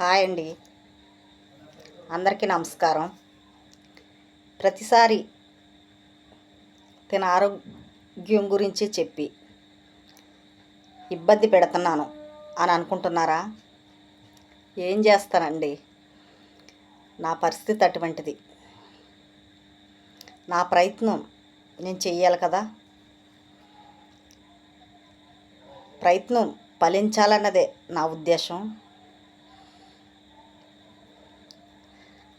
Hi అండి. అందరికీ నమస్కారం. ప్రతిసారి తన ఆరోగ్యం గురించి చెప్పి ఇబ్బంది పెడుతున్నాను అని అనుకుంటున్నారా? ఏం చేస్తానండి? నా పరిస్థితి అటువంటిది. నా ప్రయత్నం నేను చెయ్యాలి కదా? ప్రయత్నం ఫలించాలన్నదే నా ఉద్దేశం.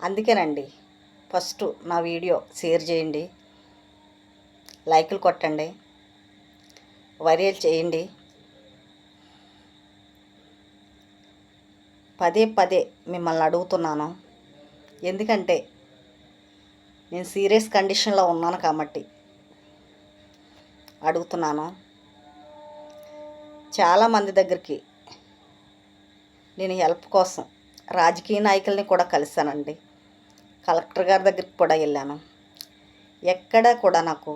అందుకేనండి ఫస్ట్ నా వీడియో షేర్ చేయండి లైకులు కొట్టండి వైరల్ చేయండి. పదే పదే మిమ్మల్ని అడుగుతున్నాను. ఎందుకంటే నేను సీరియస్ కండిషన్లో ఉన్నాను కాబట్టి అడుగుతున్నాను. చాలామంది దగ్గరికి నేను హెల్ప్ కోసం రాజకీయ నాయకుల్ని కూడా కలిశానండి. కలెక్టర్ గారి దగ్గరికి కూడా వెళ్ళాను. ఎక్కడా కూడా నాకు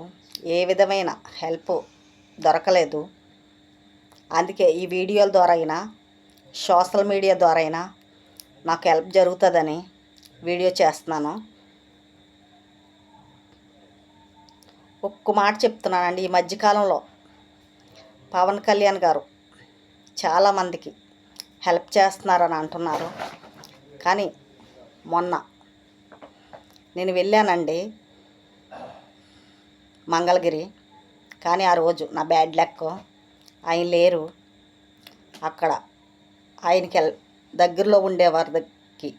ఏ విధమైన హెల్ప్ దొరకలేదు. అందుకే ఈ వీడియోల ద్వారా అయినా సోషల్ మీడియా ద్వారా అయినా నాకు హెల్ప్ జరుగుతుందని వీడియో చేస్తున్నాను. ఒక్క మాట చెప్తున్నానండి. ఈ మధ్యకాలంలో పవన్ కళ్యాణ్ గారు చాలామందికి హెల్ప్ చేస్తున్నారని అంటున్నారు. కానీ మొన్న నేను వెళ్ళానండి మంగళగిరి. కానీ ఆ రోజు నా బ్యాడ్ లెక్క ఆయన లేరు. అక్కడ ఆయనకి దగ్గరలో ఉండేవారికి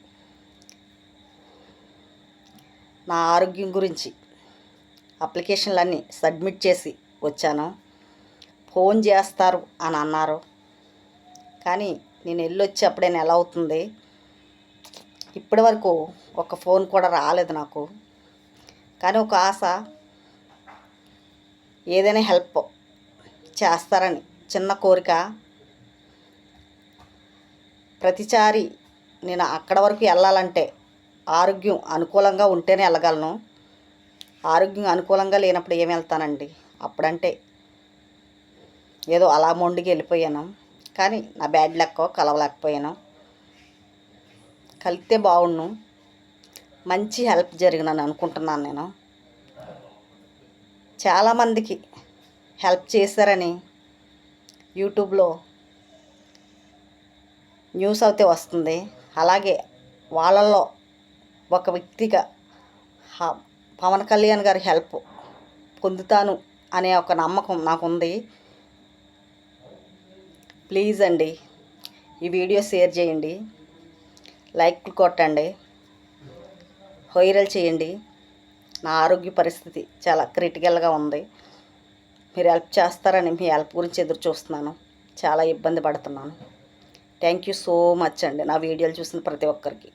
నా ఆరోగ్యం గురించి అప్లికేషన్లన్నీ సబ్మిట్ చేసి వచ్చాను. ఫోన్ చేస్తారు అని అన్నారు. కానీ నేను వెళ్ళొచ్చి అప్పుడే ఎలా అవుతుంది. ఇప్పటి వరకు ఒక ఫోన్ కూడా రాలేదు నాకు. కానీ ఒక ఆశ ఏదైనా హెల్ప్ చేస్తారని చిన్న కోరిక. ప్రతిసారి నేను అక్కడ వరకు వెళ్ళాలంటే ఆరోగ్యం అనుకూలంగా ఉంటేనే వెళ్ళగలను. ఆరోగ్యం అనుకూలంగా లేనప్పుడు ఏం వెళ్తానండి? అప్పుడంటే ఏదో అలా మొండికి వెళ్ళిపోయాను. కానీ నా బ్యాడ్ లెక్క కలవలేకపోయాను. కలిస్తే బాగుండు. మంచి హెల్ప్ జరిగినని అనుకుంటున్నాను నేను. చాలామందికి హెల్ప్ చేశారని యూట్యూబ్లో న్యూస్ అయితే వస్తుంది. అలాగే వాళ్ళల్లో ఒక వ్యక్తిగా పవన్ కళ్యాణ్ గారి హెల్ప్ పొందుతాను అనే ఒక నమ్మకం నాకుంది. ప్లీజ్ అండి ఈ వీడియో షేర్ చేయండి. లైక్ కొట్టండి. వైరల్ చేయండి. నా ఆరోగ్య పరిస్థితి చాలా క్రిటికల్గా ఉంది. మీరు హెల్ప్ చేస్తారని మీ హెల్ప్ గురించి ఎదురు చూస్తున్నాను. చాలా ఇబ్బంది పడుతున్నాను. థ్యాంక్ యూ సో మచ్ అండి. నా వీడియోలు చూసిన ప్రతి ఒక్కరికి.